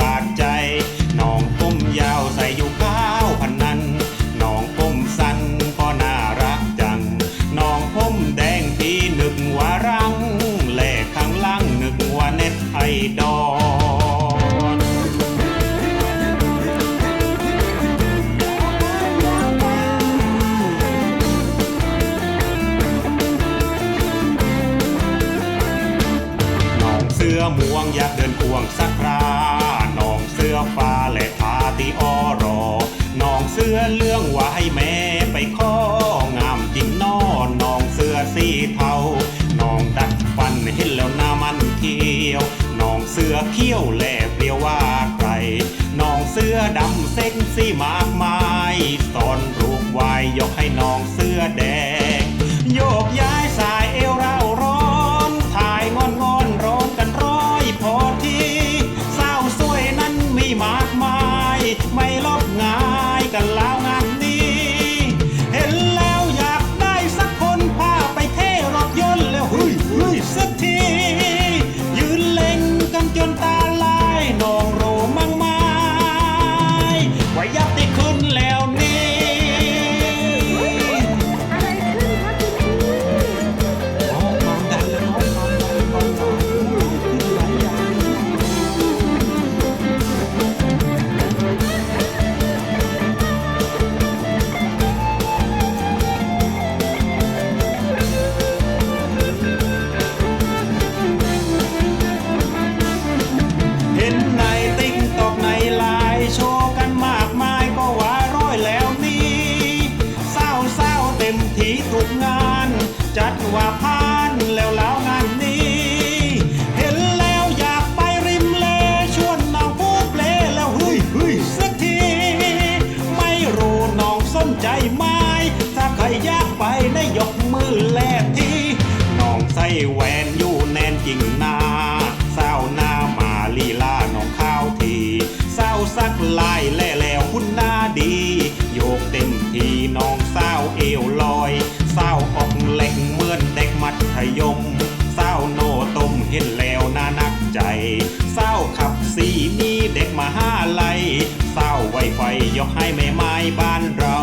บาดใจน้องผมยาวใส่อยู่ก้าวพันนันน้องผมสั้นก็น่ารักจังน้องผมแดงที่นึกว่ารังแหลกข้างล่างหนึกว่าเน็ตไอดอน้องเสื้อม่วงอยากเดินควงสักครา แม่ไปข้องามจริงนอนนองเสื้อสีเทาน้องดัดฟันเห็นแล้วหน้ามันเที่ยวน้องเสื้อเขี้ยวแลบเรียวว่าใครน้องเสื้อดำเซ็กซี่มากมายตอนรูปวายยกให้น้องเสื้อแดง โยกย้ายสายเอวเราร้อนถ่ายงอนงอนร้องกันร้อยพอทีสาวสวยนั้นมีมากมาย ไม่ลบงายกันละ จัดว่าพานแล้วแล้วงานนี้ เห็นแล้วอยากไปริมเลชวนน้องพูดเลแล้วเฮ้ยเฮ้ยสักที ไม่รู้น้องสนใจไหมถ้าใครอยากไปนะยกมือแลกทีน้องใส่แหวนอยู่แน่นจริง เห็นแล้วน่านักใจ เศร้าขับสีมีเด็กมาห้าไลยเศร้าไวไฟยกให้แม่ไม้บ้านเรา